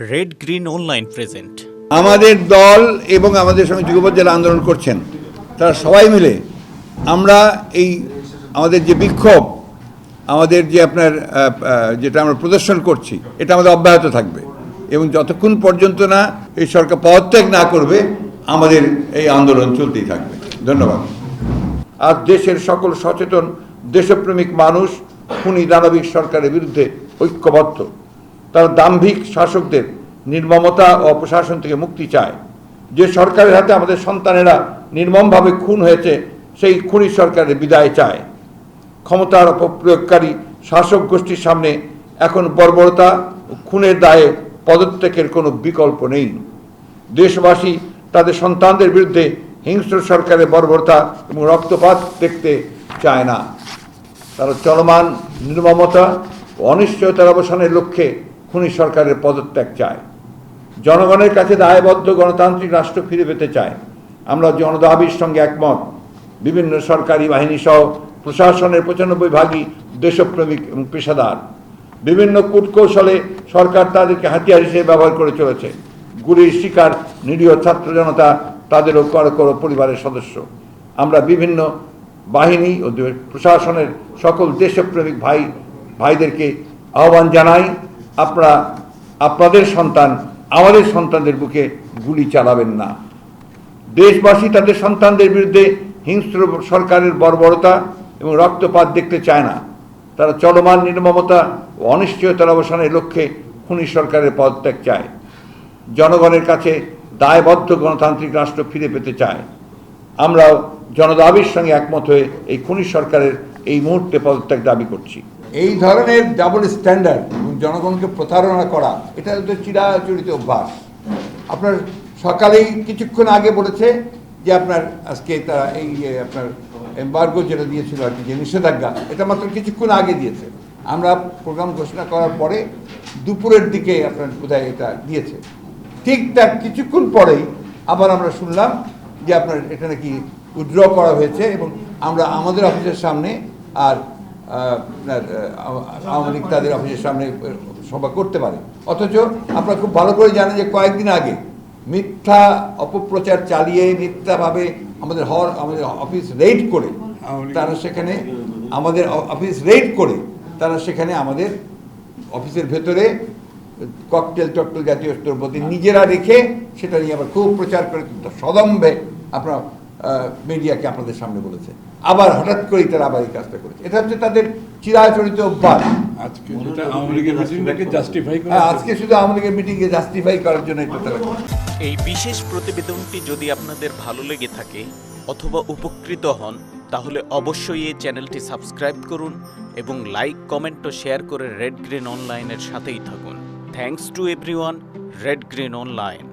Red green online present আমাদের দল এবং আমাদের সঙ্গে যুগপথ যারা আন্দোলন করছেন, তারা সবাই মিলে আমরা এই আমাদের যে বিক্ষোভ, আমাদের যে আপনার যেটা আমরা প্রদর্শন করছি, এটা আমাদের অব্যাহত থাকবে। এবং যতক্ষণ পর্যন্ত না এই সরকার পদত্যাগ না করবে, আমাদের এই আন্দোলন চলতেই থাকবে। ধন্যবাদ। আর দেশের সকল সচেতন, দেশপ্রেমিক মানুষ, খুনি দানবিক সরকারের বিরুদ্ধে ঐক্যবদ্ধ। তারা দাম্ভিক শাসকদের নির্মমতা ও অপশাসন থেকে মুক্তি চায়। যে সরকারের হাতে আমাদের সন্তানেরা নির্মমভাবে খুন হয়েছে, সেই খুনি সরকারের বিদায় চায়। ক্ষমতার অপপ্রয়োগকারী শাসক গোষ্ঠীর সামনে এখন বর্বরতা ও খুনের দায়ে পদত্যাগের কোনো বিকল্প নেই। দেশবাসী তাদের সন্তানদের বিরুদ্ধে হিংস্র সরকারের বর্বরতা এবং রক্তপাত দেখতে চায় না। তারা চলমান নির্মমতা ও অনিশ্চয়তার অবসানের লক্ষ্যে খুনি সরকারের পদত্যাগ চায়। জনগণের কাছে দায়বদ্ধ গণতান্ত্রিক রাষ্ট্র ফিরে পেতে চায়। আমরা জনদাবির সঙ্গে একমত। বিভিন্ন সরকারি বাহিনী সহ প্রশাসনের পঁচানব্বই ভাগই দেশপ্রেমিক এবং পেশাদার। বিভিন্ন কূটকৌশলে সরকার তাদেরকে হাতিয়ার হিসেবে ব্যবহার করে চলেছে। গুলির শিকার, নিরীহ ছাত্র জনতা, তাদেরও কর কর পরিবারের সদস্য। আমরা বিভিন্ন বাহিনী ও প্রশাসনের সকল দেশপ্রেমিক ভাই, ভাইদেরকে আহ্বান জানাই। আপনারা, আপনাদের সন্তান, আমাদের সন্তানদের বুকে গুলি চালাবেন না। দেশবাসী তাদের সন্তানদের বিরুদ্ধে হিংস্র সরকারের বর্বরতা এবং রক্তপাত দেখতে চায় না। তারা চলমান নির্মমতা ও অনিশ্চয়তার অবসানের লক্ষ্যে খুনি সরকারের পদত্যাগ চায়। জনগণের কাছে দায়বদ্ধ গণতান্ত্রিক রাষ্ট্র ফিরে পেতে চায়। আমরাও জনদাবির সঙ্গে একমত হয়ে এই খুনি সরকারের এই মুহূর্তে পদত্যাগ দাবি করছি। এই ধরনের ডাবল স্ট্যান্ডার্ড জনগণকে প্রতারণা করা, এটা তো চিরাচরিত অভ্যাস। আপনার সকালেই কিছুক্ষণ আগে বলেছে যে আপনার আজকে তারা এই আপনার এম্বার্গো যেটা দিয়েছিল আর কি, যে নিষেধাজ্ঞা, এটা মাত্র কিছুক্ষণ আগে দিয়েছে। আমরা প্রোগ্রাম ঘোষণা করার পরে দুপুরের দিকে আপনার বোধহয় এটা দিয়েছে। ঠিক তার কিছুক্ষণ পরেই আবার আমরা শুনলাম যে আপনার এটা নাকি উইথড্র করা হয়েছে এবং আমরা আমাদের অফিসের সামনে আর আওয়ামী লীগ তাদের অফিসের সামনে সভা করতে পারে। অথচ আপনারা খুব ভালো করে জানেন যে কয়েকদিন আগে মিথ্যা অপপ্রচার চালিয়ে মিথ্যাভাবে আমাদের হর, আমাদের অফিস রেড করে তারা সেখানে আমাদের অফিস রেড করে তারা সেখানে আমাদের অফিসের ভেতরে ককটেল টকটেল জাতীয় দ্রব্যটি নিজেরা রেখে সেটা নিয়ে আবার খুব প্রচার করে, সদম্ভে আপনার মিডিয়াকে আপনাদের সামনে বলেছে। আবার হঠাৎ করেই তারা আবার এই কাজটা করেছে। এটা হচ্ছে তাদের চিরাচরিত অভ্যাস আজকে হ্যাঁ, শুধু আওয়ামী লীগের মিটিংকে জাস্টিফাই করার জন্য এটা তারা এই বিশেষ প্রতিবেদনটি যদি আপনাদের ভালো লেগে থাকে অথবা উপকৃত হন তাহলে অবশ্যই এই চ্যানেলটি সাবস্ক্রাইব করুন এবং লাইক কমেন্ট ও শেয়ার করে রেড গ্রিন অনলাইনের সাথেই থাকুন। Thanks to everyone red green online